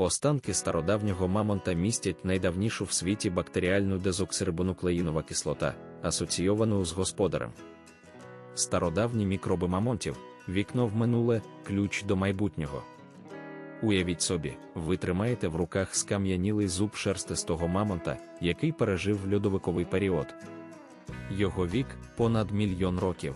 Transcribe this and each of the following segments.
Останки стародавнього мамонта містять найдавнішу в світі бактеріальну дезоксирибонуклеїнова кислота, асоційовану з господарем. Стародавні мікроби мамонтів, вікно в минуле, ключ до майбутнього. Уявіть собі, ви тримаєте в руках скам'янілий зуб шерстистого мамонта, який пережив льодовиковий період. Його вік понад мільйон років.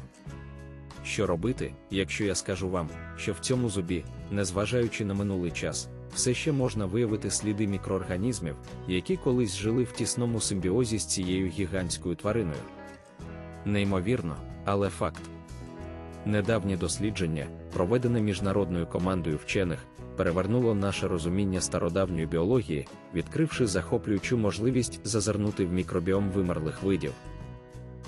Що робити, якщо я скажу вам, що в цьому зубі, незважаючи на минулий час, все ще можна виявити сліди мікроорганізмів, які колись жили в тісному симбіозі з цією гігантською твариною? Неймовірно, але факт. Недавнє дослідження, проведене міжнародною командою вчених, перевернуло наше розуміння стародавньої біології, відкривши захоплюючу можливість зазирнути в мікробіом вимерлих видів.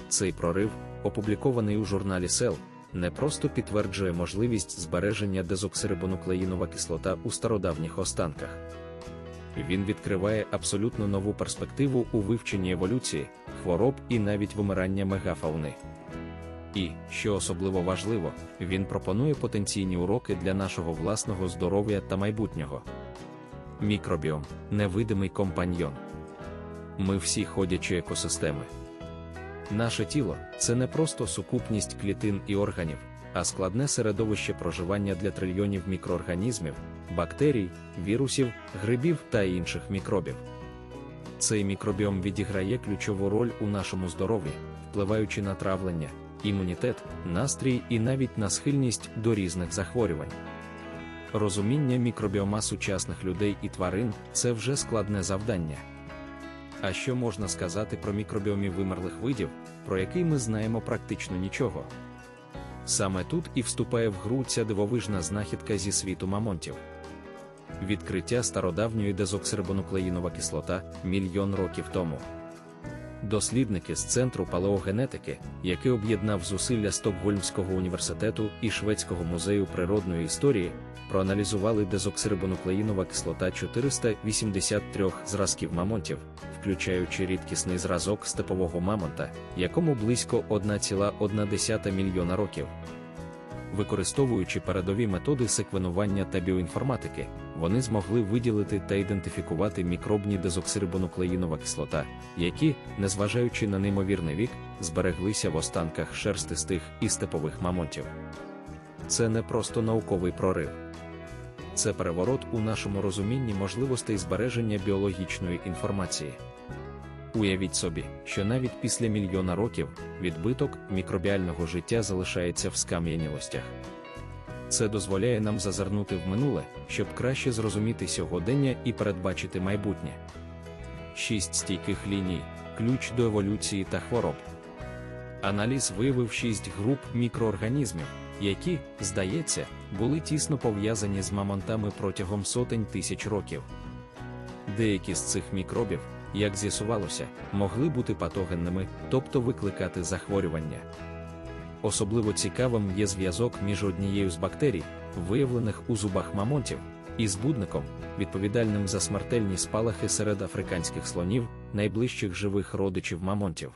Цей прорив, опублікований у журналі Cell, не просто підтверджує можливість збереження дезоксирибонуклеїнова кислота у стародавніх останках. Він відкриває абсолютно нову перспективу у вивченні еволюції, хвороб і навіть вимирання мегафауни. І, що особливо важливо, він пропонує потенційні уроки для нашого власного здоров'я та майбутнього. Мікробіом невидимий компаньйон. Ми всі ходячі екосистеми. Наше тіло це не просто сукупність клітин і органів, а складне середовище проживання для трильйонів мікроорганізмів, бактерій, вірусів, грибів та інших мікробів. Цей мікробіом відіграє ключову роль у нашому здоров'ї, впливаючи на травлення, імунітет, настрій і навіть на схильність до різних захворювань. Розуміння мікробіома сучасних людей і тварин це вже складне завдання. А що можна сказати про мікробіомі вимерлих видів, про який ми знаємо практично нічого? Саме тут і вступає в гру ця дивовижна знахідка зі світу мамонтів. Відкриття стародавньої дезоксирибонуклеїнова кислота мільйон років тому. Дослідники з Центру палеогенетики, який об'єднав зусилля Стокгольмського університету і Шведського музею природної історії, проаналізували дезоксирибонуклеїнова кислота 483 зразків мамонтів, включаючи рідкісний зразок степового мамонта, якому близько 1,1 мільйона років. Використовуючи передові методи секвенування та біоінформатики, вони змогли виділити та ідентифікувати мікробні дезоксирибонуклеїнова кислота, які, незважаючи на неймовірний вік, збереглися в останках шерстистих і степових мамонтів. Це не просто науковий прорив. Це переворот у нашому розумінні можливостей збереження біологічної інформації. Уявіть собі, що навіть після мільйона років відбиток мікробіального життя залишається в скам'янілостях. Це дозволяє нам зазирнути в минуле, щоб краще зрозуміти сьогодення і передбачити майбутнє. Шість стійких ліній, ключ до еволюції та хвороб. Аналіз виявив шість груп мікроорганізмів, які, здається, були тісно пов'язані з мамонтами протягом сотень тисяч років. Деякі з цих мікробів як з'ясувалося, могли бути патогенними, тобто викликати захворювання. Особливо цікавим є зв'язок між однією з бактерій, виявлених у зубах мамонтів, і збудником, відповідальним за смертельні спалахи серед африканських слонів, найближчих живих родичів мамонтів.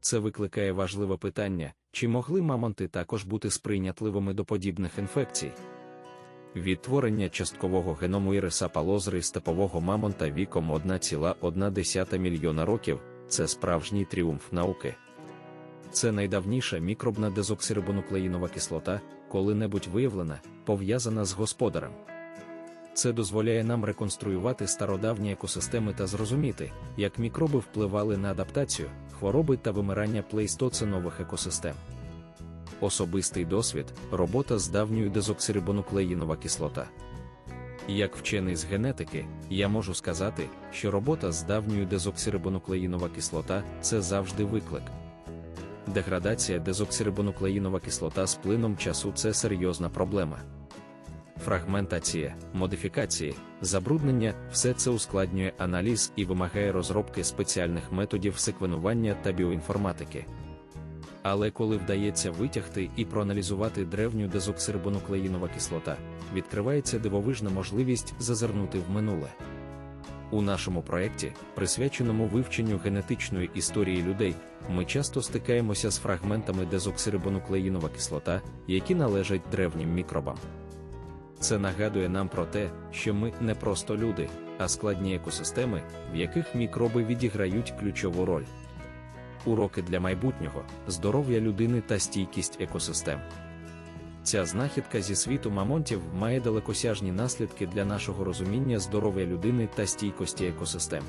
Це викликає важливе питання, чи могли мамонти також бути сприйнятливими до подібних інфекцій. Відтворення часткового геному іриса палозри степового мамонта віком 1,1 мільйона років це справжній тріумф науки. Це найдавніша мікробна дезоксирибонуклеїнова кислота, коли-небудь виявлена, пов'язана з господарем. Це дозволяє нам реконструювати стародавні екосистеми та зрозуміти, як мікроби впливали на адаптацію, хвороби та вимирання плейстоценових екосистем. Особистий досвід робота з давньою дезоксирибонуклеїнова кислота. Як вчений з генетики, я можу сказати, що робота з давньою дезоксирибонуклеїнова кислота це завжди виклик. Деградація дезоксирибонуклеїнова кислота з плином часу це серйозна проблема. Фрагментація, модифікації, забруднення все це ускладнює аналіз і вимагає розробки спеціальних методів секвенування та біоінформатики. Але коли вдається витягти і проаналізувати древню дезоксирибонуклеїнова кислота, відкривається дивовижна можливість зазирнути в минуле. У нашому проєкті, присвяченому вивченню генетичної історії людей, ми часто стикаємося з фрагментами дезоксирибонуклеїнова кислота, які належать древнім мікробам. Це нагадує нам про те, що ми не просто люди, а складні екосистеми, в яких мікроби відіграють ключову роль. Уроки для майбутнього, здоров'я людини та стійкість екосистем. Ця знахідка зі світу мамонтів має далекосяжні наслідки для нашого розуміння здоров'я людини та стійкості екосистем.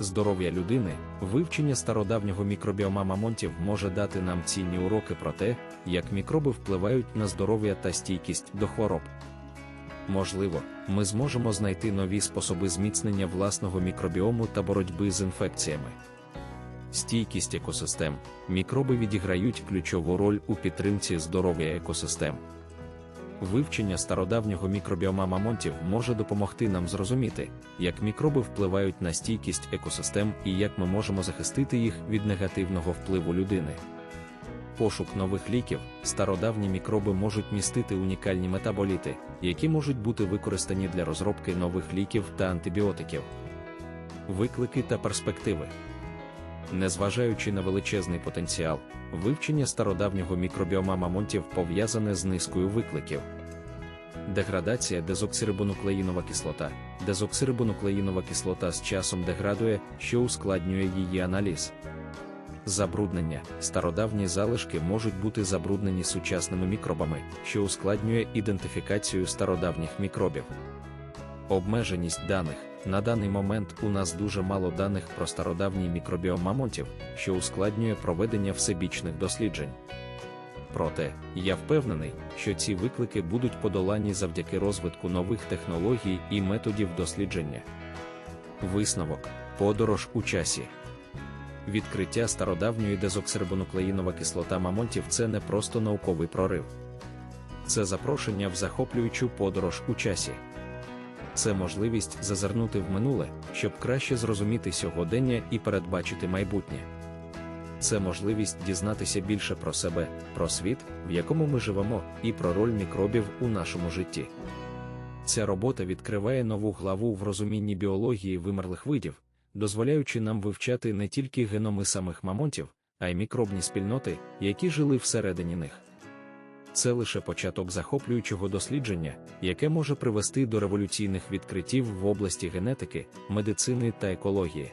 Здоров'я людини, вивчення стародавнього мікробіома мамонтів може дати нам цінні уроки про те, як мікроби впливають на здоров'я та стійкість до хвороб. Можливо, ми зможемо знайти нові способи зміцнення власного мікробіому та боротьби з інфекціями. Стійкість екосистем, мікроби відіграють ключову роль у підтримці здоров'я екосистем. Вивчення стародавнього мікробіома мамонтів може допомогти нам зрозуміти, як мікроби впливають на стійкість екосистем і як ми можемо захистити їх від негативного впливу людини. Пошук нових ліків, стародавні мікроби можуть містити унікальні метаболіти, які можуть бути використані для розробки нових ліків та антибіотиків. Виклики та перспективи. Незважаючи на величезний потенціал, вивчення стародавнього мікробіома мамонтів пов'язане з низкою викликів. Деградація дезоксирибонуклеїнова кислота. Дезоксирибонуклеїнова кислота з часом деградує, що ускладнює її аналіз. Забруднення. Стародавні залишки можуть бути забруднені сучасними мікробами, що ускладнює ідентифікацію стародавніх мікробів. Обмеженість даних. На даний момент у нас дуже мало даних про стародавній мікробіом мамонтів, що ускладнює проведення всебічних досліджень. Проте, я впевнений, що ці виклики будуть подолані завдяки розвитку нових технологій і методів дослідження. Висновок подорож у часі. Відкриття стародавньої дезоксирибонуклеїнова кислота мамонтів це не просто науковий прорив. Це запрошення в захоплюючу подорож у часі. Це можливість зазирнути в минуле, щоб краще зрозуміти сьогодення і передбачити майбутнє. Це можливість дізнатися більше про себе, про світ, в якому ми живемо, і про роль мікробів у нашому житті. Ця робота відкриває нову главу в розумінні біології вимерлих видів, дозволяючи нам вивчати не тільки геноми самих мамонтів, а й мікробні спільноти, які жили всередині них. Це лише початок захоплюючого дослідження, яке може привести до революційних відкриттів в області генетики, медицини та екології.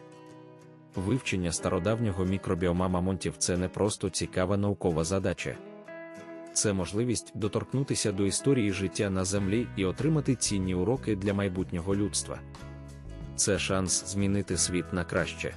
Вивчення стародавнього мікробіома мамонтів це не просто цікава наукова задача. Це можливість доторкнутися до історії життя на землі і отримати цінні уроки для майбутнього людства. Це шанс змінити світ на краще.